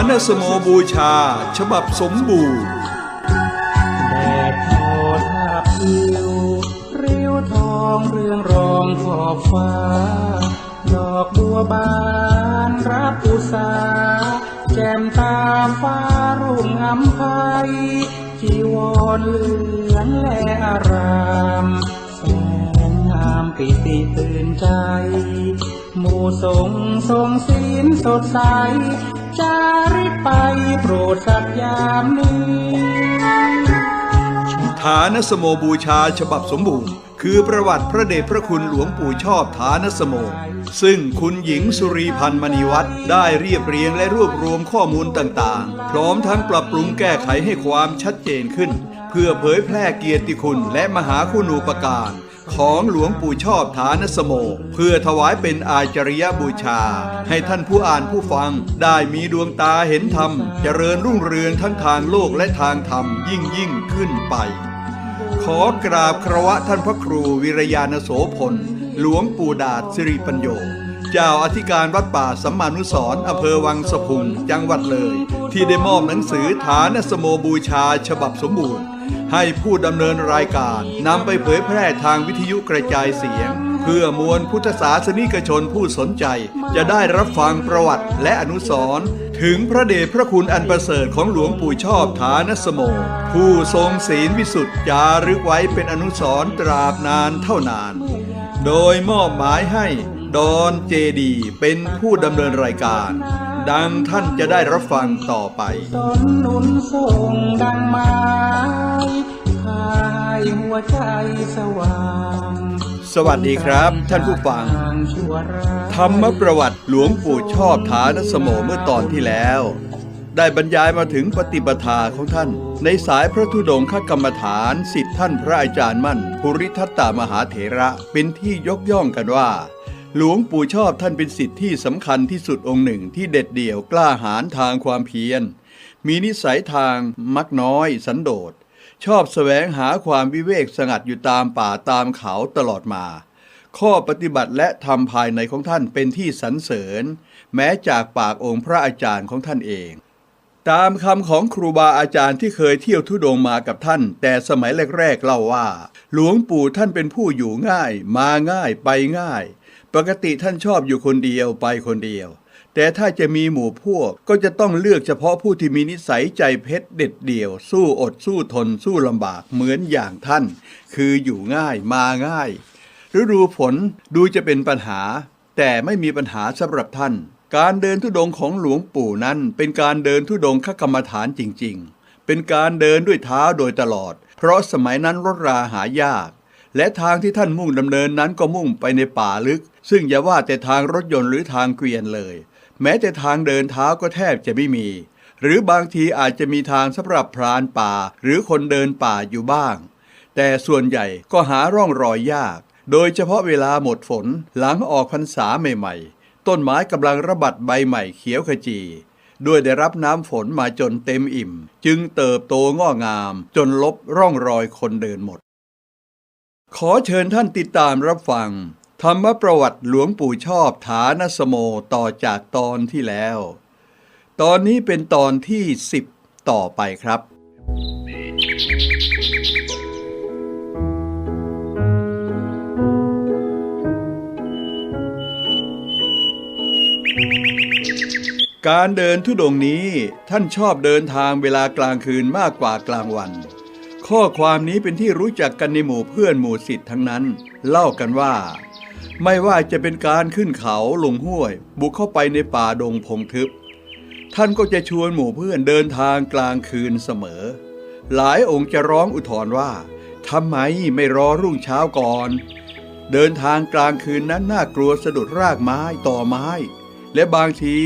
านสโมบูชา ฉบับสมบูรณ์แดดโทษทาบอิวริ้วทองเรื่องรองขอบฟ้า ดอกบัวบานรับอุสาแจ่มตาฟ้ารุ่งงำไพจีวรเหลืองและอารามแสงงามปิติตื่นใจ หมู่สงทรงศีลสดใส จาริกไปโปรดสักยามนี้ฐานสโมบูชาฉบับสมบูรณ์ คือประวัติพระเดชพระคุณหลวงปู่ชอบฐานสโม ซึ่งคุณหญิงสุรีพันธ์มณีวัฒน์ได้เรียบเรียงและรวบรวมข้อมูลต่างๆ พร้อมทั้งปรับปรุงแก้ไขให้ความชัดเจนขึ้น เพื่อเผยแพร่เกียรติคุณและมหาคุณูปการ ของหลวงปู่ชอบฐานสโม เพื่อถวายเป็นอาจริยบูชา ให้ท่านผู้อ่านผู้ฟังได้มีดวงตาเห็นธรรม เจริญรุ่งเรืองทั้งทางโลกและทางธรรมยิ่งยิ่งขึ้นไป ขอกราบคารวะท่านพระครูวิรยานโสพล หลวงปู่ดาษสิริปัญโยเจ้าอธิการวัดป่าสัมมานุสรอำเภอวังสะพุงจังหวัดเลย ที่ได้มอบหนังสือฐานสโมบูชาฉบับสมบูรณ์ ให้ผู้ดำเนินรายการนำไปเผยแพร่ทางวิทยุกระจายเสียง เพื่อมวลพุทธศาสนิกชนผู้สนใจ จะได้รับฟังประวัติและอนุสรณ์ถึงพระเดชพระคุณอันประเสริฐของหลวงปู่ชอบฐานสโม ผู้ทรงศีลวิสุทธิ์จารึกไว้เป็นอนุสรณ์ตราบนานเท่านาน โดยมอบหมายให้ดอนเจดีเป็นผู้ดำเนินรายการ ดังท่านจะได้รับฟังต่อไปต้นหนุนส่งดังไม้พายหัวใจสว่าง สวัสดีครับท่านผู้ฟังทางชั่วร้ายธรรมประวัติหลวงปู่ชอบฐานสโมเมื่อตอนที่แล้ว ได้บรรยายมาถึงปฏิปทาของท่าน ในสายพระธุดงคกรรมฐานสิทธิท่านพระอาจารย์มั่น ภูริทัตตามหาเถระเป็นที่ยกย่องกันว่า หลวงปู่ชอบท่านเป็นสิทธิที่สำคัญที่สุดองค์หนึ่งที่เด็ดเดี่ยวกล้าหาญทางความเพียร มีนิสัยทางมักน้อยสันโดษ ชอบแสวงหาความวิเวกสงัดอยู่ตามป่าตามเขาตลอดมา ข้อปฏิบัติและธรรมภายในของท่านเป็นที่สรรเสริญ แม้จากปากองค์พระอาจารย์ของท่านเอง ตามคำของครูบาอาจารย์ที่เคยเที่ยวทุดงมากับท่าน แต่สมัยแรกๆเล่าว่า หลวงปู่ท่านเป็นผู้อยู่ง่าย มาง่ายไปง่าย ปกติท่านชอบอยู่คนเดียวไปคนเดียว แต่ถ้าจะมีหมู่พวกก็จะต้องเลือกเฉพาะผู้ที่มีนิสัยใจเพชรเด็ดเดี่ยว สู้อดสู้ทนสู้ลำบากเหมือนอย่างท่าน คืออยู่ง่ายมาง่าย ฤดูฝนดูจะเป็นปัญหา แต่ไม่มีปัญหาสำหรับท่าน การเดินทุดงค์ของหลวงปู่นั้น เป็นการเดินทุดงคกรรมฐานจริง ๆ เป็นการเดินด้วยเท้าโดยตลอด เพราะสมัยนั้นรถราหายากและทางที่ท่านมุ่งดำเนินนั้นก็มุ่งไปในป่าลึก ซึ่งอย่าว่าแต่ทางรถยนต์หรือทางเกวียนเลย แม้แต่ทางเดินเท้าก็แทบจะไม่มี หรือบางทีอาจจะมีทางสำหรับพรานป่า หรือคนเดินป่าอยู่บ้าง แต่ส่วนใหญ่ก็หาร่องรอยยาก โดยเฉพาะเวลาหมดฝนหลังออกพรรษาใหม่ๆ ต้นไม้กำลังระบัดใบใหม่เขียวขจี ด้วยได้รับน้ำฝนมาจนเต็มอิ่ม จึงเติบโตงอกงาม จนลบร่องรอยคนเดินหมด ขอเชิญท่านติดตามรับฟัง ธรรมประวัติหลวงปู่ชอบฐานสโมต่อจากตอนที่แล้ว ตอนนี้เป็นตอนที่ 10 ต่อไปครับ การเดินทุดงค์นี้ท่านชอบเดินทางเวลากลางคืนมากกว่ากลางวัน ข้อความนี้เป็นที่รู้จักกันในหมู่เพื่อนหมู่สิทธิ์ทั้งนั้น เล่ากันว่า ไม่ว่าจะเป็นการขึ้นเขาลงห้วย บุกเข้าไปในป่าดงพงทึบ ท่านก็จะชวนหมู่เพื่อนเดินทางกลางคืนเสมอ หลายองค์จะร้องอุทธรว่าทำไมไม่รอรุ่งเช้าก่อน เดินทางกลางคืนนั้นน่ากลัวสะดุดรากไม้ต่อไม้ และบางที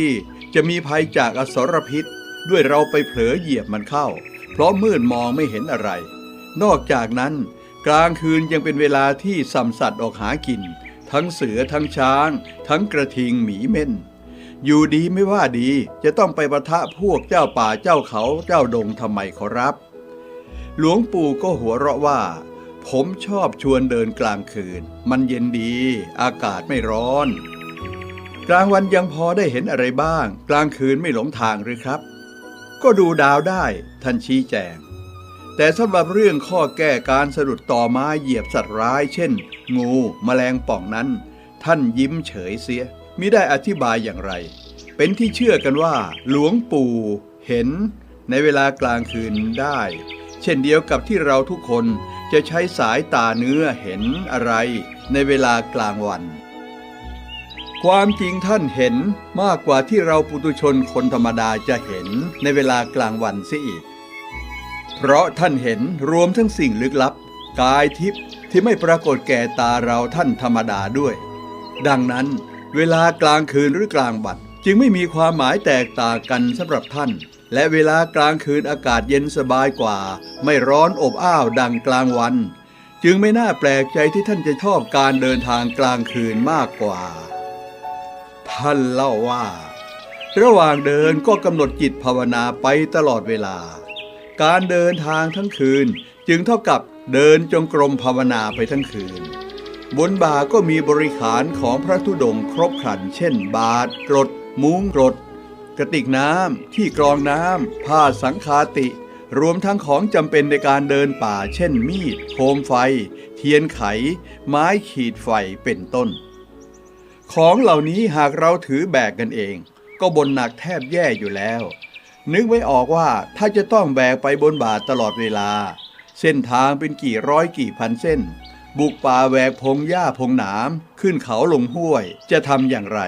จะมีภัยจากอสรพิษ ด้วยเราไปเผลอเหยียบมันเข้า เพราะมืดมองไม่เห็นอะไร นอกจากนั้น กลางคืนยังเป็นเวลาที่สัมสัตว์ออกหากิน ทั้งเสือทั้งช้าง ทั้งกระทิงหมีเม่น อยู่ดีไม่ว่าดีจะต้องไปประทะพวกเจ้าป่าเจ้าเขาเจ้าดงทำไมขอรับ หลวงปู่ก็หัวเราะว่า ผมชอบชวนเดินกลางคืน มันเย็นดี อากาศไม่ร้อน กลางวันยังพอได้เห็นอะไรบ้าง กลางคืนไม่หลงทางหรือครับ ก็ดูดาวได้ท่านชี้แจง แต่สำหรับเรื่องข้อแก้การสะดุดต่อไม้เหยียบสัตว์ร้าย เช่น งูแมลงป่องนั้น ท่านยิ้มเฉยเสียมิได้อธิบายอย่างไร เป็นที่เชื่อกันว่า หลวงปู่เห็น ในเวลากลางคืนได้ เช่นเดียวกับที่เราทุกคนจะใช้สายตาเนื้อเห็นอะไร ในเวลากลางวัน ความจริงท่านเห็นมากกว่าที่เราปุตุชนคนธรรมดาจะเห็นในเวลากลางวันเสียอีก เพราะท่านเห็นรวมทั้งสิ่งลึกลับ กายทิพย์ที่ไม่ปรากฏแก่ตาเราท่านธรรมดาด้วย ดังนั้น เวลากลางคืนหรือกลางบัดจึงไม่มีความหมายแตกต่างกันสำหรับท่าน และเวลากลางคืนอากาศเย็นสบายกว่า ไม่ร้อนอบอ้าวดังกลางวัน จึงไม่น่าแปลกใจที่ท่านจะชอบการเดินทางกลางคืนมากกว่า ท่านเล่าว่า ระหว่างเดินก็กำหนดจิตภาวนาไปตลอดเวลา การเดินทางทั้งคืน จึงเท่ากับเดินจงกรมภาวนาไปทั้งคืน บนบ่าก็มีบริขารของพระธุดงค์ครบครัน เช่น บาทกรด มุ้งกรด กระติกน้ำที่กรองน้ำผ้าสังคาติ รวมทั้งของจำเป็นในการเดินป่า เช่น มีด โคมไฟ เทียนไข ไม้ขีดไฟเป็นต้น ของเหล่านี้หากเราถือแบกกันเอง ก็บนหนักแทบแย่อยู่แล้ว นึกไว้ออกว่าถ้าจะต้องแบกไปบนบาทตลอดเวลา เส้นทางเป็นกี่ร้อยกี่พันเส้น บุกป่าแหวกพงหญ้าพงหนามขึ้นเขาลงห้วยจะทำอย่างไร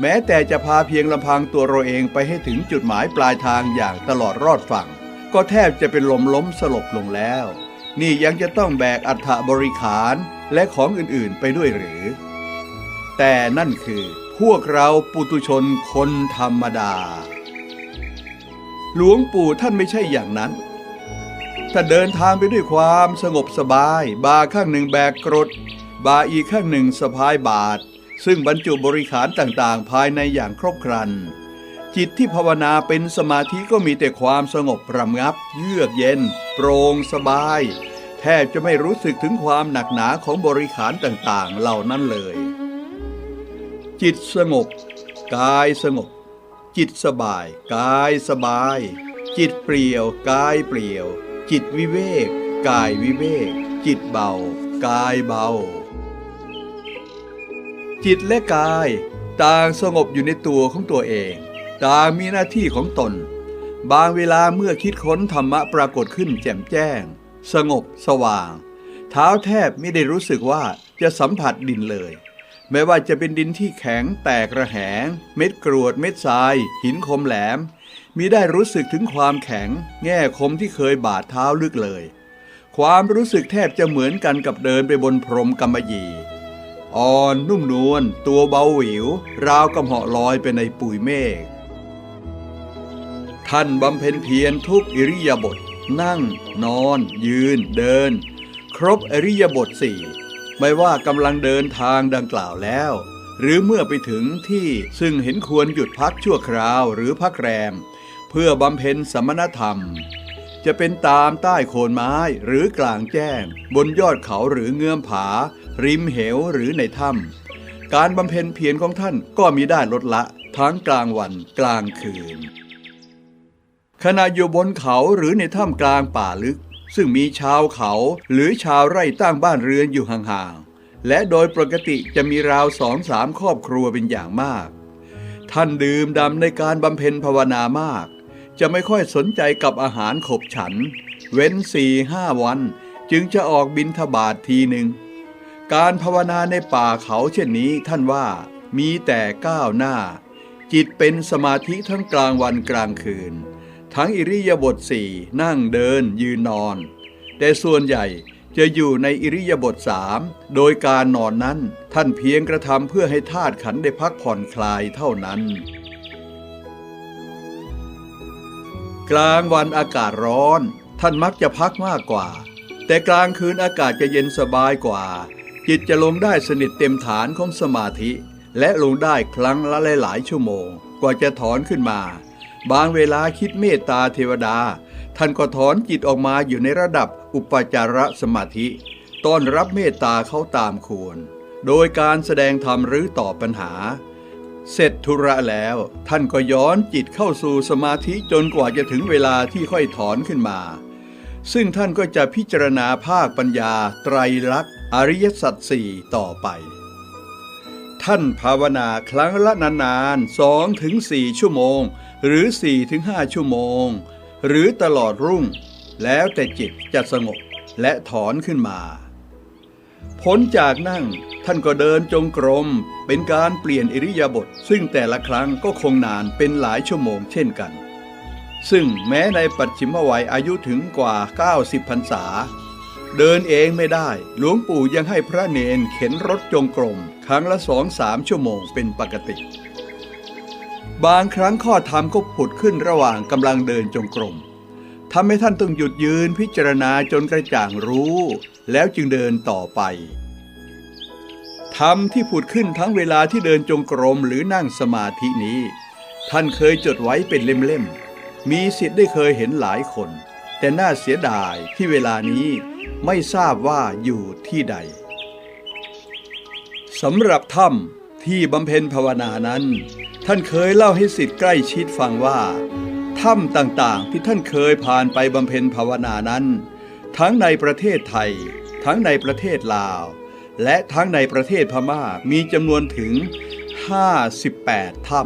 แม้แต่จะพาเพียงลำพังตัวเราเองไปให้ถึงจุดหมายปลายทางอย่างตลอดรอดฝั่ง ก็แทบจะเป็นลมล้มสลบลงแล้ว นี่ยังจะต้องแบกอัฐบริขารและของอื่นๆไปด้วยหรือ แต่นั่นคือพวกเราปุตุชนคนธรรมดา หลวงปู่ท่านไม่ใช่อย่างนั้น ถ้าเดินทางไปด้วยความสงบสบาย บาข้างหนึ่งแบกกรด บาอีกข้างหนึ่งสะพายบาท ซึ่งบรรจุบริขารต่างๆ ภายในอย่างครบครัน จิตที่ภาวนาเป็นสมาธิก็มีแต่ความสงบระงับ เยือกเย็น โปร่งสบาย แทบจะไม่รู้สึกถึงความหนักหนาของบริขารต่างๆ เหล่านั้นเลย จิตสงบ กายสงบ จิตสบาย กายสบาย จิตเปลี่ยว กายเปลี่ยว จิตวิเวก กายวิเวก จิตเบา กายเบา จิตและกาย ต่างสงบอยู่ในตัวของตัวเอง ต่างมีหน้าที่ของตน บางเวลาเมื่อคิดค้นธรรมะปรากฏขึ้นแจ่มแจ้ง สงบสว่าง เท้าแทบไม่ได้รู้สึกว่าจะสัมผัสดินเลย แม้ว่าจะเป็นดินที่แข็งแตกระแหง เม็ดกรวดเม็ดทราย หินคมแหลมมิได้รู้สึกถึงความแข็ง แง่คมที่เคยบาดเท้าลึกเลย ความรู้สึกแทบจะเหมือนกันกับเดินไปบนพรมกำมะหยี่อ่อนนุ่มนวลตัวเบาหวิว ราวกับเหาะลอยไปในปุยเมฆท่านบำเพ็ญเพียรทุกอิริยาบถนั่ง นอน ยืน เดิน ครบอริยบทสี่ ไม่ว่ากำลังเดินทางดังกล่าวแล้ว หรือเมื่อไปถึงที่ซึ่งเห็นควรหยุดพักชั่วคราวหรือพักแรม เพื่อบำเพ็ญสมณธรรม จะเป็นตามใต้โคนไม้หรือกลางแจ้ง บนยอดเขาหรือเงื่อมผา ริมเหวหรือในถ้ำการบำเพ็ญเพียรของท่านก็มีได้ลดละทั้งกลางวันกลางคืนขณะอยู่บนเขาหรือในถ้ำกลางป่าลึก ซึ่งมีชาวเขาหรือชาวไร่ตั้งบ้านเรือนอยู่ห่างๆ และโดยปกติจะมีราวสองสามครอบครัวเป็นอย่างมาก ท่านดื่มดำในการบำเพ็ญภาวนามาก จะไม่ค่อยสนใจกับอาหารขบฉัน เว้นสี่ห้าวัน จึงจะออกบินทบาททีหนึ่ง การภาวนาในป่าเขาเช่นนี้ท่านว่ามีแต่ก้าวหน้า จิตเป็นสมาธิทั้งกลางวันกลางคืน ทั้งอิริยาบถสี่นั่งเดินยืนนอน แต่ส่วนใหญ่จะอยู่ในอิริยาบถสามโดยการนอนนั้นท่านเพียงกระทำเพื่อให้ธาตุขันได้พักผ่อนคลายเท่านั้น กลางวันอากาศร้อน ท่านมักจะพักมากกว่า แต่กลางคืนอากาศจะเย็นสบายกว่า จิตจะลงได้สนิทเต็มฐานของสมาธิ และลงได้ครั้งละหลายๆชั่วโมง กว่าจะถอนขึ้นมา บางเวลาคิดเมตตาเทวดา ท่านก็ถอนจิตออกมาอยู่ในระดับอุปจารสมาธิ ต้อนรับเมตตาเขาตามควร โดยการแสดงธรรมหรือตอบปัญหา เสร็จธุระแล้ว ท่านก็ย้อนจิตเข้าสู่สมาธิจนกว่าจะถึงเวลาที่ค่อยถอนขึ้นมา ซึ่งท่านก็จะพิจารณาภาคปัญญา ไตรลักษณ์อริยสัจสี่ต่อไปท่านภาวนาครั้งละนานๆสองถึงสี่ชั่วโมง หรือสี่ถึงห้าชั่วโมง หรือตลอดรุ่ง แล้วแต่จิตจะสงบและถอนขึ้นมา พ้นจากนั่งท่านก็เดินจงกรม เป็นการเปลี่ยนอิริยาบถซึ่งแต่ละครั้งก็คงนานเป็นหลายชั่วโมงเช่นกัน ซึ่งแม้ในปัจฉิมวัยอายุถึงกว่า 90พรรษา เดินเองไม่ได้ หลวงปู่ยังให้พระเนนเข็นรถจงกรม ครั้งละสองสามชั่วโมงเป็นปกติ บางครั้งข้อธรรมก็ผุดขึ้นระหว่างกำลังเดินจงกรมทำให้ท่านต้องหยุดยืนพิจารณาจนกระจ่างรู้ แล้วจึงเดินต่อไปธรรมที่ผุดขึ้นทั้งเวลาที่เดินจงกรมหรือนั่งสมาธินี้ ท่านเคยจดไว้เป็นเล่มๆ มีสิทธิ์ได้เคยเห็นหลายคน แต่น่าเสียดายที่เวลานี้ไม่ทราบว่าอยู่ที่ใดสำหรับถ้ำ ที่บำเพ็ญภาวนานั้น ท่านเคยเล่าให้สิทธิ์ใกล้ชิดฟังว่าถ้ำต่างๆที่ท่านเคยผ่านไปบำเพ็ญภาวนานั้น ทั้งในประเทศไทย ทั้งในประเทศลาว และทั้งในประเทศพม่ามีจำนวนถึง 58 ถ้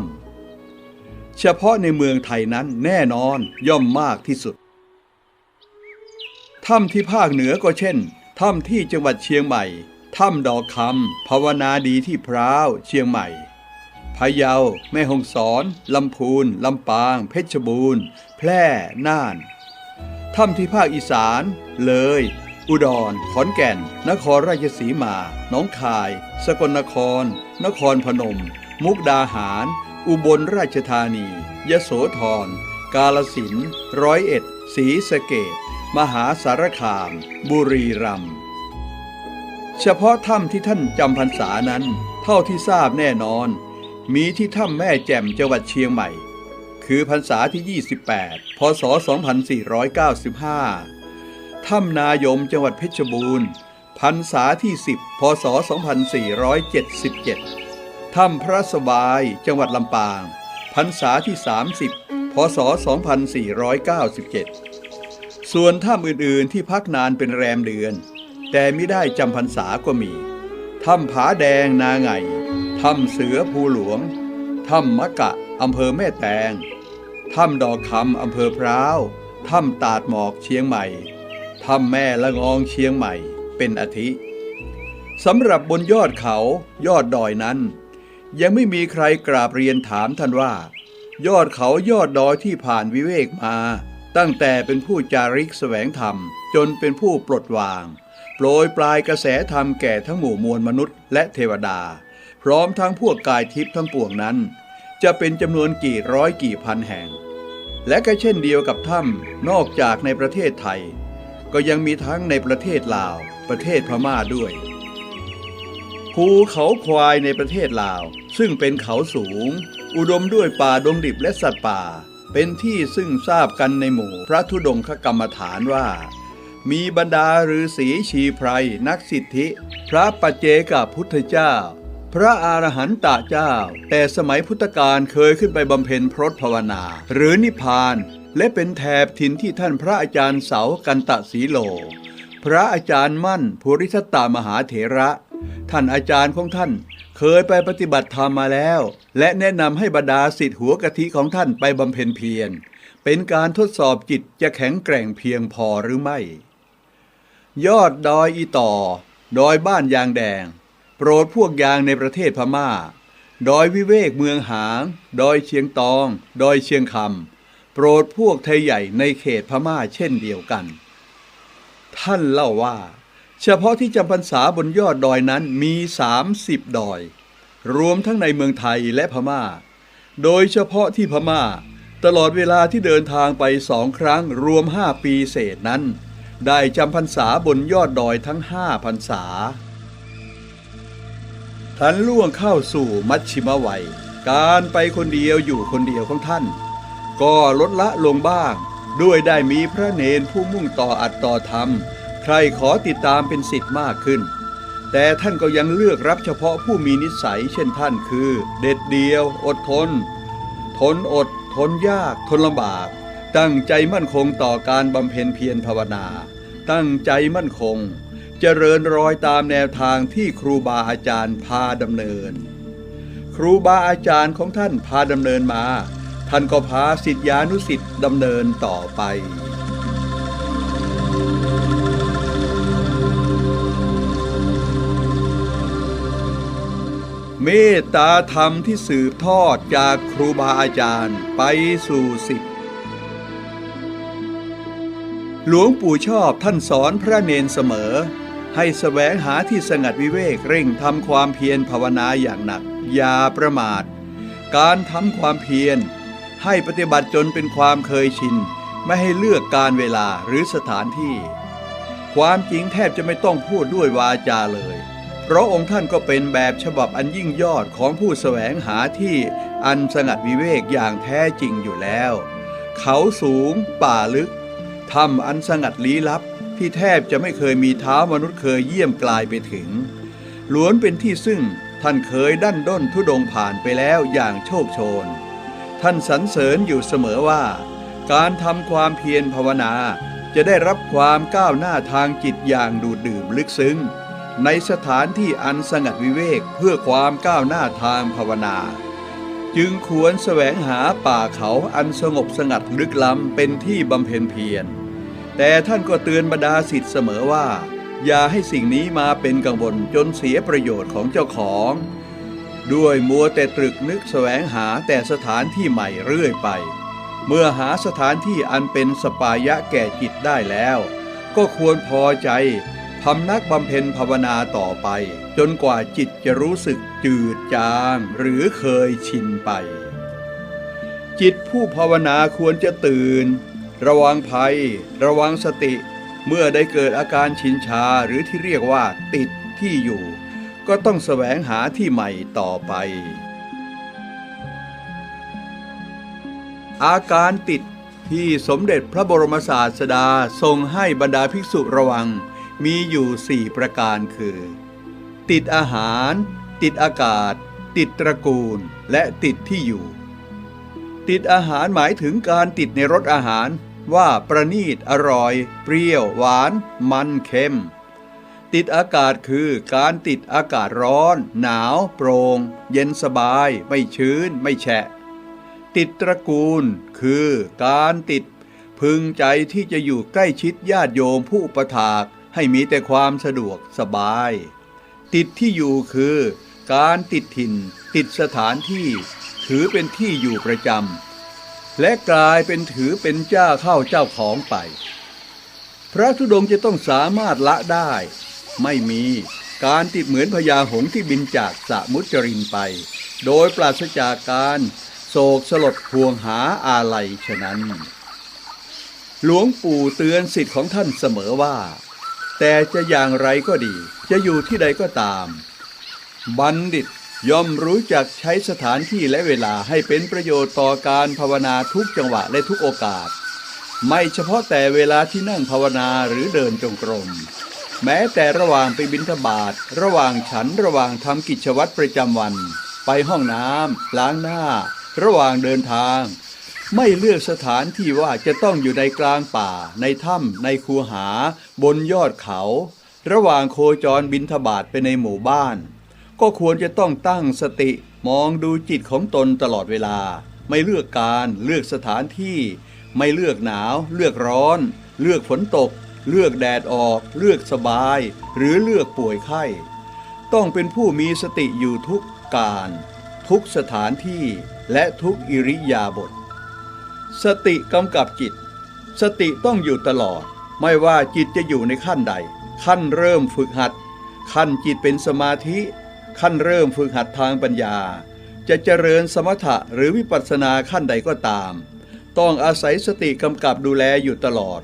ำเฉพาะในเมืองไทยนั้นแน่นอนย่อมมากที่สุด ถ้ำที่ภาคเหนือก็เช่นถ้ำที่จังหวัดเชียงใหม่ ถ้ำดอกคำภาวนาดีที่พร้าว เชียงใหม่ พะเยา แม่ฮองสอน ลำพูน ลำปาง เพชรบูรณ์ แพร่ น่าน ถ้ำที่ภาคอีสาน เลย อุดร ขอนแก่น นครราชสีมาหนองคาย สกลนคร นครพนม มุกดาหาร อุบลราชธานี ยโสธร กาลสิน ร้อยเอ็ด ศรีสะเกดมหาสารคาม บุรีรัมย์ เฉพาะถ้ำที่ท่านจำพรรษานั้น เท่าที่ทราบแน่นอน มีที่ถ้ำแม่แจ่มจังหวัดเชียงใหม่ คือพรรษาที่ 28 พศ 2495 ถ้ำนายมจังหวัดเพชรบูรณ์ พรรษาที่ 10 พศ 2477 ถ้ำพระสบายจังหวัดลำปาง พรรษาที่ 30 พศ 2497 ส่วนถ้ำอื่นๆที่พักนานเป็นแรมเดือน แต่ไม่ได้จำพรรษาก็มี ถ้ำผาแดงนาไง ถ้ำเสือภูหลวง ถ้ำมะกะอำเภอแม่แตง ถ้ำดอกคำอำเภอพร้าว ถ้ำตาดหมอกเชียงใหม่ ถ้ำแม่ละงองเชียงใหม่ เป็นอาทิสำหรับบนยอดเขายอดดอยนั้น ยังไม่มีใครกราบเรียนถามท่านว่า ยอดเขายอดดอยที่ผ่านวิเวกมา ตั้งแต่เป็นผู้จาริกแสวงธรรม จนเป็นผู้ปลดวาง โปรยปลายกระแสธรรมแก่ทั้งหมู่มวลมนุษย์และเทวดา พร้อมทั้งพวกกายทิพย์ทั้งปวงนั้น จะเป็นจำนวนกี่ร้อยกี่พันแห่ง และก็เช่นเดียวกับถ้ำนอกจากในประเทศไทย ก็ยังมีทั้งในประเทศลาว ประเทศพม่าด้วยภูเขาควายในประเทศลาว ซึ่งเป็นเขาสูง อุดมด้วยป่าดงดิบและสัตว์ป่า เป็นที่ซึ่งทราบกันในหมู่พระธุดงคกรรมฐานว่า มีบรรดาฤาษีชีไพรนักสิทธิ พระปัจเจกับพุทธเจ้า พระอรหันตเจ้า แต่สมัยพุทธกาลเคยขึ้นไปบำเพ็ญพรตภาวนา หรือนิพพาน และเป็นแถบถิ่นที่ท่านพระอาจารย์เสากันตะสีโล พระอาจารย์มั่นภูริทัตตามหาเถระ ท่านอาจารย์ของท่านเคยไปปฏิบัติธรรมมาแล้ว และแนะนำให้บรรดาสิทธิหัวกะทิของท่านไปบำเพ็ญเพียรเป็นการทดสอบจิตจะแข็งแกร่งเพียงพอหรือไม่ ยอดดอยอีต่อ ดอยบ้านยางแดง โปรดพวกยางในประเทศพม่า ดอยวิเวกเมืองหาง ดอยเชียงตอง ดอยเชียงคำโปรดพวกไทยใหญ่ในเขตพม่าเช่นเดียวกัน ท่านเล่าว่า เฉพาะที่จำพรรษาบนยอดดอยนั้นมี 30 ดอย รวมทั้งในเมืองไทยและพม่า โดยเฉพาะที่พม่า ตลอดเวลาที่เดินทางไปสองครั้งรวม5ปีเศษนั้น ได้จำพรรษาบนยอดดอยทั้ง5พรรษาท่านล่วงเข้าสู่มัชชิมวัย การไปคนเดียวอยู่คนเดียวของท่าน ก็ลดละลงบ้าง ด้วยได้มีพระเนนผู้มุ่งต่ออัดต่อธรรม ใครขอติดตามเป็นสิทธิ์มากขึ้น แต่ท่านก็ยังเลือกรับเฉพาะผู้มีนิสัยเช่นท่านคือ เด็ดเดียว อดทน ทนอด ทนยาก ทนลำบาก ตั้งใจมั่นคงต่อการบำเพ็ญเพียรภาวนา ตั้งใจมั่นคง เจริญรอยตามแนวทางที่ครูบาอาจารย์พาดำเนิน ครูบาอาจารย์ของท่านพาดำเนินมา ท่านก็พาสิทธิานุสิทธิ์ดำเนินต่อไปเมตตาธรรมที่สืบทอดจากครูบาอาจารย์ไปสู่สิทธิ หลวงปู่ชอบท่านสอนพระเนนเสมอ ให้แสวงหาที่สงัดวิเวกเร่งทำความเพียรภาวนาอย่างหนัก อย่าประมาท การทำความเพียร ให้ปฏิบัติจนเป็นความเคยชิน ไม่ให้เลือกการเวลาหรือสถานที่ ความจริงแทบจะไม่ต้องพูดด้วยวาจาเลย เพราะองค์ท่านก็เป็นแบบฉบับอันยิ่งยอดของผู้แสวงหาที่อันสงัดวิเวกอย่างแท้จริงอยู่แล้ว เขาสูงป่าลึก ถ้ำอันสงัดลี้ลับที่แทบจะไม่เคยมีเท้ามนุษย์เคยเยี่ยมกลายไปถึง ล้วนเป็นที่ซึ่งท่านเคยดั้นด้นทุดงผ่านไปแล้วอย่างโชคโชน ท่านสรรเสริญอยู่เสมอว่า การทำความเพียรภาวนาจะได้รับความก้าวหน้าทางจิตอย่างดูดดื่มลึกซึ้ง ในสถานที่อันสงัดวิเวกเพื่อความก้าวหน้าทางภาวนา จึงควรแสวงหาป่าเขาอันสงบสงัดลึกล้ำเป็นที่บำเพ็ญเพียร แต่ท่านก็เตือนบรรดาสิทธิ์เสมอว่า อย่าให้สิ่งนี้มาเป็นกังวลจนเสียประโยชน์ของเจ้าของ ด้วยมัวแต่ตรึกนึกแสวงหาแต่สถานที่ใหม่เรื่อยไป เมื่อหาสถานที่อันเป็นสปายะแก่จิตได้แล้ว ก็ควรพอใจ พำนักบำเพ็ญภาวนาต่อไป จนกว่าจิตจะรู้สึกจืดจางหรือเคยชินไป จิตผู้ภาวนาควรจะตื่น ระวังภัย ระวังสติ เมื่อได้เกิดอาการชินชาหรือที่เรียกว่าติดที่อยู่ ก็ต้องแสวงหาที่ใหม่ต่อไป อาการติดที่สมเด็จพระบรมศาสดาทรงให้บรรดาภิกษุระวัง มีอยู่สี่ประการคือ ติดอาหาร ติดอากาศ ติดตระกูล และติดที่อยู่ ติดอาหารหมายถึงการติดในรสอาหาร ว่าประณีตอร่อย เปรี้ยว หวาน มันเค็ม ติดอากาศคือการติดอากาศร้อน หนาว โปร่งเย็นสบาย ไม่ชื้น ไม่แฉะ ติดตระกูล คือการติดพึงใจที่จะอยู่ใกล้ชิดญาติโยมผู้อุปถาก ให้มีแต่ความสะดวกสบาย ติดที่อยู่คือการติดถิ่น ติดสถานที่ ถือเป็นที่อยู่ประจำและกลายเป็นถือเป็นเจ้าเข้าเจ้าของไป พระธุดงค์จะต้องสามารถละได้ ไม่มีการติดเหมือนพญาหงที่บินจากสมุจรินไป โดยปราศจากการโศกสลดห่วงหาอาลัยฉะนั้น หลวงปู่เตือนสิทธิ์ของท่านเสมอว่า แต่จะอย่างไรก็ดี จะอยู่ที่ใดก็ตาม บัณฑิตย่อมรู้จักใช้สถานที่และเวลาให้เป็นประโยชน์ต่อการภาวนาทุกจังหวะและทุกโอกาส ไม่เฉพาะแต่เวลาที่นั่งภาวนาหรือเดินจงกรม แม้แต่ระหว่างไปบิณฑบาตระหว่างฉันระหว่างทำกิจวัตรประจำวัน ไปห้องน้ำล้างหน้า ระหว่างเดินทาง ไม่เลือกสถานที่ว่าจะต้องอยู่ในกลางป่า ในถ้ำในคูหา บนยอดเขา ระหว่างโคจรบินทบาทไปในหมู่บ้าน ก็ควรจะต้องตั้งสติมองดูจิตของตนตลอดเวลา ไม่เลือกการเลือกสถานที่ ไม่เลือกหนาว เลือกร้อน เลือกฝนตก เลือกแดดออก เลือกสบาย หรือเลือกป่วยไข้ ต้องเป็นผู้มีสติอยู่ทุกการ ทุกสถานที่และทุกอิริยาบถ สติกำกับจิต สติต้องอยู่ตลอด ไม่ว่าจิตจะอยู่ในขั้นใด ขั้นเริ่มฝึกหัด ขั้นจิตเป็นสมาธิ ขั้นเริ่มฝึกหัดทางปัญญา จะเจริญสมถะหรือวิปัสสนาขั้นใดก็ตาม ต้องอาศัยสติกำกับดูแลอยู่ตลอด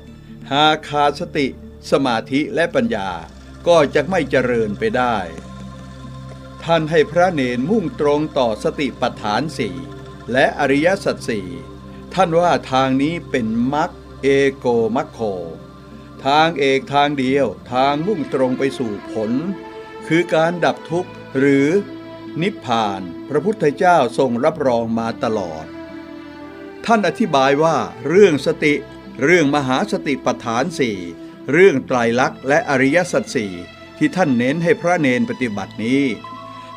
หากขาดสติ สมาธิและปัญญาก็จะไม่เจริญไปได้ ท่านให้พระเนนมุ่งตรงต่อสติปัฏฐานสี่และอริยสัจสี่ ท่านว่าทางนี้เป็นมัคเอโกมัคโค ทางเอกทางเดียว ทางมุ่งตรงไปสู่ผล คือการดับทุกข์หรือนิพพาน พระพุทธเจ้าทรงรับรองมาตลอด ท่านอธิบายว่าเรื่องสติ เรื่องมหาสติปัฏฐานสี่เรื่องไตรลักษณ์และอริยสัจสี่ที่ท่านเน้นให้พระเนนปฏิบัตินี้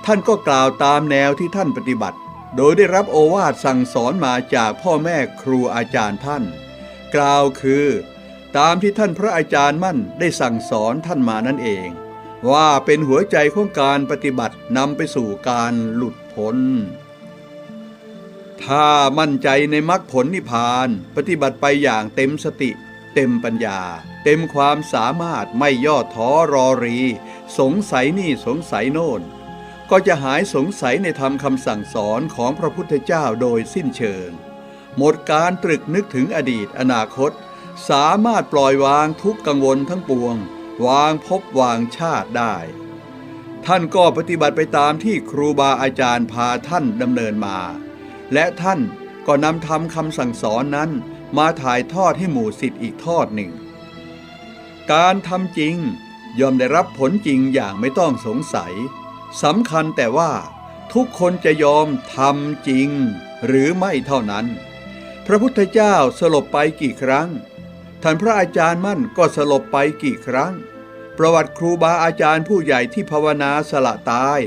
ท่านก็กล่าวตามแนวที่ท่านปฏิบัติ โดยได้รับโอวาทสั่งสอนมาจากพ่อแม่ครูอาจารย์ท่าน กล่าวคือ ตามที่ท่านพระอาจารย์มั่นได้สั่งสอนท่านมานั่นเอง ว่าเป็นหัวใจของการปฏิบัตินำไปสู่การหลุดพ้น ถ้ามั่นใจในมรรคผลนิพพาน ปฏิบัติไปอย่างเต็มสติ เต็มปัญญา เต็มความสามารถไม่ย่อท้อรอรี สงสัยนี่สงสัยโน่น ก็จะหายสงสัยในธรรมคำสั่งสอนของพระพุทธเจ้าโดยสิ้นเชิง หมดการตรึกนึกถึงอดีตอนาคต สามารถปล่อยวางทุกกังวลทั้งปวง วางภพวางชาติได้ ท่านก็ปฏิบัติไปตามที่ครูบาอาจารย์พาท่านดำเนินมา และท่านก็นำธรรมคำสั่งสอนนั้นมาถ่ายทอดให้หมู่สิทธิ์อีกทอดหนึ่ง การทำจริงย่อมได้รับผลจริงอย่างไม่ต้องสงสัย สำคัญแต่ว่าทุกคนจะยอมทำจริง หรือไม่เท่านั้น พระพุทธเจ้าสลบไปกี่ครั้ง ท่านพระอาจารย์มั่นก็สลบไปกี่ครั้ง ประวัติครูบาอาจารย์ผู้ใหญ่ที่ภาวนาสละตาย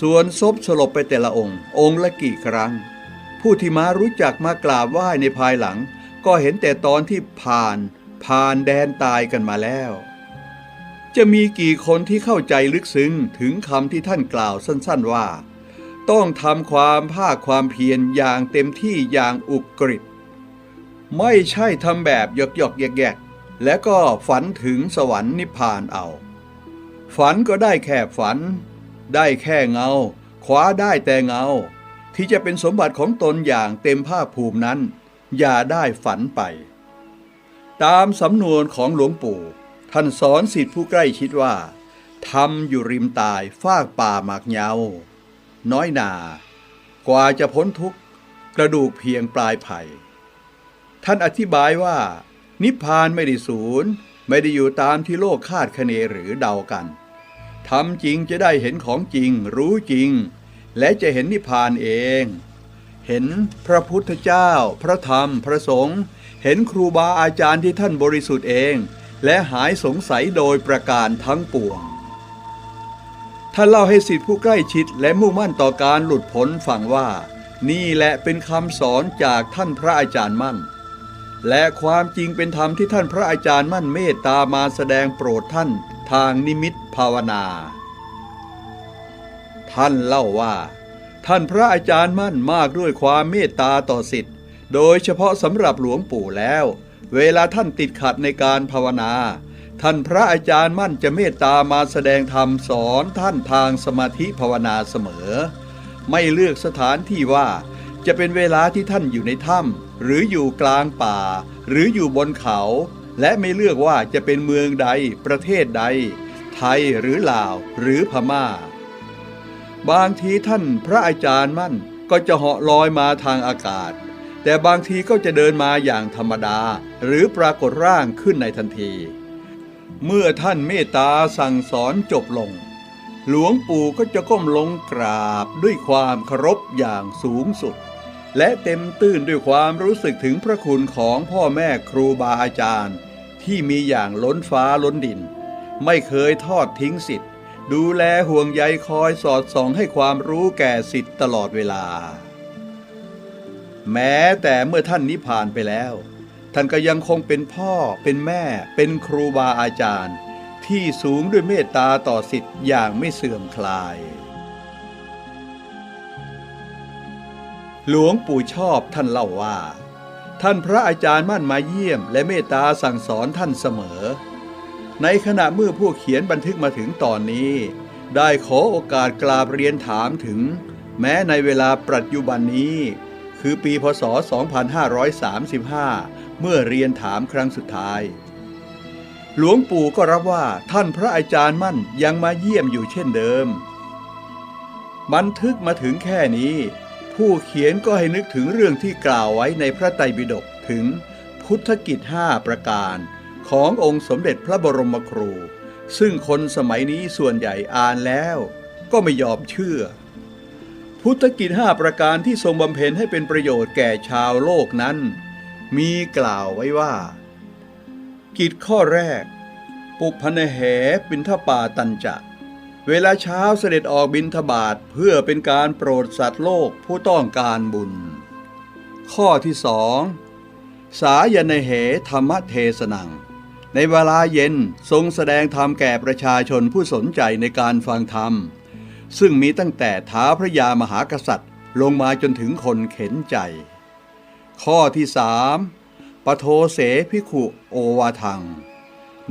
ส่วนศพสลบไปแต่ละองค์ องค์ละกี่ครั้ง ผู้ที่มารู้จักมากราบไหว้ในภายหลัง ก็เห็นแต่ตอนที่ผ่าน ผ่านแดนตายกันมาแล้ว จะมีกี่คนที่เข้าใจลึกซึ้งถึงคำที่ท่านกล่าวสั้นๆว่า ต้องทำความภาคความเพียรอย่างเต็มที่อย่างอุกฤษไม่ใช่ทำแบบหยอกหยอกแยกแยกๆและก็ฝันถึงสวรรค์นิพพานเอา ฝันก็ได้แค่ฝัน ได้แค่เงาคว้าได้แต่เงา ที่จะเป็นสมบัติของตนอย่างเต็มภาคภูมินั้น อย่าได้ฝันไป ตามสำนวนของหลวงปู่ ท่านสอนสิทธิผู้ใกล้ชิดว่าทำอยู่ริมตายฟากป่าหมากเหยาน้อยหนา กว่าจะพ้นทุกข์กระดูกเพียงปลายไผ่ท่านอธิบายว่า นิพพานไม่ได้ศูนย์ไม่ได้อยู่ตามที่โลกคาดคะเนหรือเดากันทำจริงจะได้เห็นของจริง รู้จริง และจะเห็นนิพพานเอง เห็นพระพุทธเจ้า พระธรรมพระสงฆ์เห็นครูบาอาจารย์ที่ท่านบริสุทธิ์เอง และหายสงสัยโดยประการทั้งปวง ท่านเล่าให้สิทธิผู้ใกล้ชิดและมุ่งมั่นต่อการหลุดพ้นฟังว่า นี่แหละเป็นคำสอนจากท่านพระอาจารย์มั่น และความจริงเป็นธรรมที่ท่านพระอาจารย์มั่นเมตตามาแสดงโปรดท่านทางนิมิตภาวนา ท่านเล่าว่า ท่านพระอาจารย์มั่นมากด้วยความเมตตาต่อสิทธิ์โดยเฉพาะสำหรับหลวงปู่แล้ว เวลาท่านติดขัดในการภาวนา ท่านพระอาจารย์มั่นจะเมตตามาแสดงธรรมสอนท่านทางสมาธิภาวนาเสมอ ไม่เลือกสถานที่ว่าจะเป็นเวลาที่ท่านอยู่ในถ้ำหรืออยู่กลางป่า หรืออยู่บนเขา และไม่เลือกว่าจะเป็นเมืองใด ประเทศใด ไทยหรือลาวหรือพม่า บางทีท่านพระอาจารย์มั่นก็จะเหาะลอยมาทางอากาศ แต่บางทีก็จะเดินมาอย่างธรรมดา หรือปรากฏร่างขึ้นในทันที เมื่อท่านเมตตาสั่งสอนจบลง หลวงปู่ก็จะก้มลงกราบด้วยความเคารพอย่างสูงสุด และเต็มตื้นด้วยความรู้สึกถึงพระคุณของพ่อแม่ครูบาอาจารย์ ที่มีอย่างล้นฟ้าล้นดิน ไม่เคยทอดทิ้งสิทธิ์ดูแลห่วงใยคอยสอดส่องให้ความรู้แก่สิทธิ์ตลอดเวลา แม้แต่เมื่อท่านนิพพานไปแล้ว ท่านก็ยังคงเป็นพ่อเป็นแม่ เป็นครูบาอาจารย์ ที่สูงด้วยเมตตาต่อสิทธิ์อย่างไม่เสื่อมคลาย หลวงปู่ชอบท่านเล่าว่า ท่านพระอาจารย์มั่นมาเยี่ยม และเมตตาสั่งสอนท่านเสมอ ในขณะเมื่อผู้เขียนบันทึกมาถึงตอนนี้ ได้ขอโอกาสกราบเรียนถามถึง แม้ในเวลาปัจจุบันนี้ คือปีพศ 2535 เมื่อเรียนถามครั้งสุดท้าย หลวงปู่ก็รับว่าท่านพระอาจารย์มั่นยังมาเยี่ยมอยู่เช่นเดิม บันทึกมาถึงแค่นี้ ผู้เขียนก็ให้นึกถึงเรื่องที่กล่าวไว้ในพระไตรปิฎกถึงพุทธกิจห้าประการขององค์สมเด็จพระบรมครู ซึ่งคนสมัยนี้ส่วนใหญ่อ่านแล้ว ก็ไม่ยอมเชื่อ พุทธกิจห้าประการที่ทรงบำเพ็ญให้เป็นประโยชน์แก่ชาวโลกนั้น มีกล่าวไว้ว่า กิจข้อแรก ปุพนเหบินทปาตันจะ เวลาเช้าเสด็จออกบินทบาทเพื่อเป็นการโปรดสัตว์โลกผู้ต้องการบุญ ข้อที่สองสายนเหธรรมเทศนัง ในเวลาเย็นทรงแสดงธรรมแก่ประชาชนผู้สนใจในการฟังธรรม ซึ่งมีตั้งแต่ท้าพระยามหากษัตริย์ ลงมาจนถึงคนเข็นใจ ข้อที่สามปโทเสพิขุโอวาทัง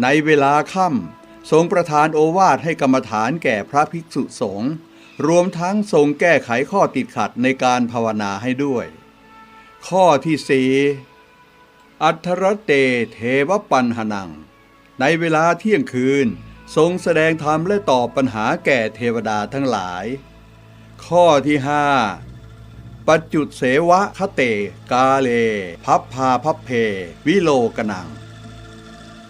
ในเวลาค่ำทรงประทานโอวาทให้กรรมฐานแก่พระภิกษุสงฆ์รวมทั้งทรงแก้ไขข้อติดขัดในการภาวนาให้ด้วย ข้อที่สี่อัทรเตเทวปัญหนัง ในเวลาเที่ยงคืน ทรงแสดงธรรมและตอบปัญหาแก่เทวดาทั้งหลาย ข้อที่ห้าปัจจุเสวะคเต กาเล พับพาพับเพ วิโลกนัง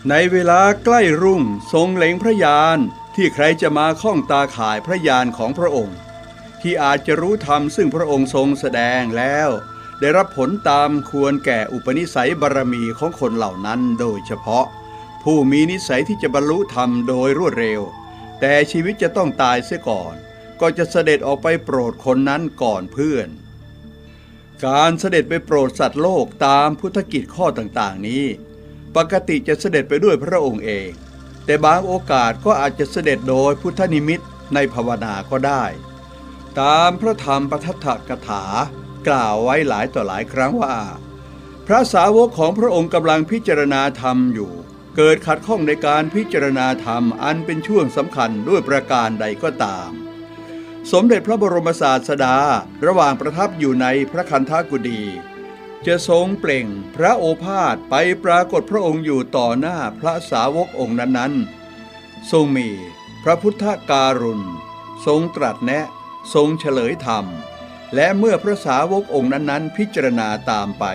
ในเวลาใกล้รุ่งทรงเล็งพระยานที่ใครจะมาข้องตาข่ายพระยานของพระองค์ ที่อาจจะรู้ธรรมซึ่งพระองค์ทรงแสดงแล้ว ได้รับผลตามควรแก่อุปนิสัยบารมีของคนเหล่านั้นโดยเฉพาะ ผู้มีนิสัยที่จะบรรลุธรรมโดยรวดเร็ว แต่ชีวิตจะต้องตายเสียก่อน ก็จะเสด็จออกไปโปรดคนนั้นก่อนเพื่อน การเสด็จไปโปรดสัตว์โลกตามพุทธกิจข้อต่างๆนี้ ปกติจะเสด็จไปด้วยพระองค์เอง แต่บางโอกาสก็อาจจะเสด็จโดยพุทธนิมิตในภาวนาก็ได้ ตามพระธรรมปทัฏฐกถากล่าวไว้หลายต่อหลายครั้งว่า พระสาวกของพระองค์กำลังพิจารณาธรรมอยู่ เกิดขัดข้องในการพิจารณาธรรมอันเป็นช่วงสำคัญด้วยประการใดก็ตาม สมเด็จพระบรมศาสดาระหว่างประทับอยู่ในพระคันธกุฎีจะทรงเปล่งพระโอภาษไปปรากฏพระองค์อยู่ต่อหน้าพระสาวกองค์นั้นๆ ทรงมีพระพุทธการุณ ทรงตรัสแนะ ทรงเฉลยธรรม และเมื่อพระสาวกองค์นั้นๆ พิจารณาตามไป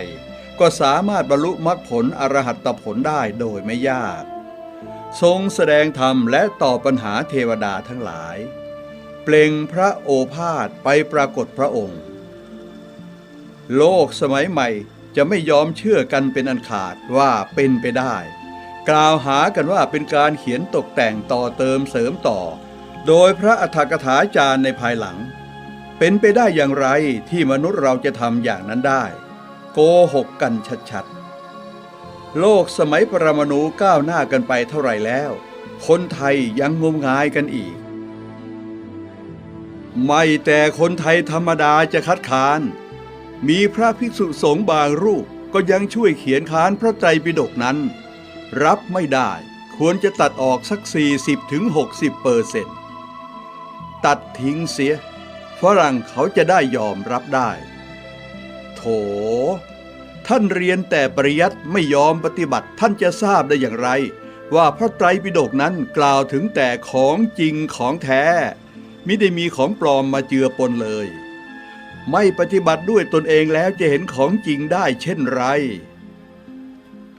ก็สามารถบรรลุมรรคผลอรหัตผลได้โดยไม่ยาก ทรงแสดงธรรมและตอบปัญหาเทวดาทั้งหลาย เปล่งพระโอภาษไปปรากฏพระองค์ โลกสมัยใหม่จะไม่ยอมเชื่อกันเป็นอันขาดว่าเป็นไปได้ กล่าวหากันว่าเป็นการเขียนตกแต่งต่อเติมเสริมต่อ โดยพระอัฏฐกถาจารย์ในภายหลัง เป็นไปได้อย่างไรที่มนุษย์เราจะทำอย่างนั้นได้ โกหกกันชัดๆ โลกสมัยปรมาณูก้าวหน้ากันไปเท่าไหร่แล้ว คนไทยยังงมงายกันอีก ไม่แต่คนไทยธรรมดาจะคัดค้าน มีพระภิกษุสงฆ์บางรูปก็ยังช่วยเขียนค้านพระไตรปิฎกนั้น รับไม่ได้ควรจะตัดออกสัก 40-60%ถึงเปอร์เซ็นต์ตัดทิ้งเสีย ฝรั่งเขาจะได้ยอมรับได้ ท่านเรียนแต่ปริยัติไม่ยอมปฏิบัติท่านจะทราบได้อย่างไร ว่าพระไตรปิฎกนั้นกล่าวถึงแต่ของจริงของแท้ไม่ได้มีของปลอมมาเจือปนเลย ไม่ปฏิบัติด้วยตนเองแล้วจะเห็นของจริงได้เช่นไร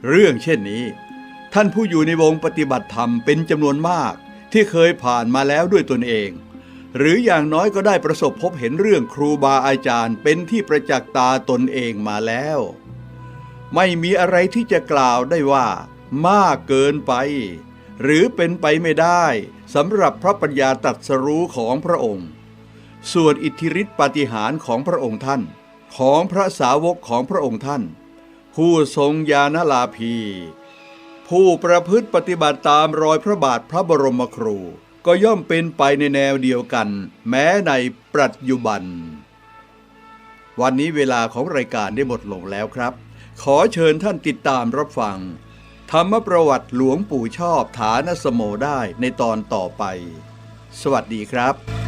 เรื่องเช่นนี้ ท่านผู้อยู่ในวงปฏิบัติธรรมเป็นจำนวนมากที่เคยผ่านมาแล้วด้วยตนเอง หรืออย่างน้อยก็ได้ประสบพบเห็นเรื่องครูบาอาจารย์เป็นที่ประจักษ์ตาตนเองมาแล้ว ไม่มีอะไรที่จะกล่าวได้ว่า มากเกินไป หรือเป็นไปไม่ได้สำหรับพระปัญญาตรัสรู้ของพระองค์ ส่วนอิทธิฤทธิปาฏิหาริย์ของพระองค์ท่าน ของพระสาวกของพระองค์ท่าน ผู้ทรงญาณลาภีผู้ประพฤติปฏิบัติตามรอยพระบาทพระบรมครู ก็ย่อมเป็นไปในแนวเดียวกัน แม้ในปัจจุบัน วันนี้เวลาของรายการได้หมดลงแล้วครับ ขอเชิญท่านติดตามรับฟัง ธรรมประวัติหลวงปู่ชอบฐานสโมได้ในตอนต่อไป สวัสดีครับ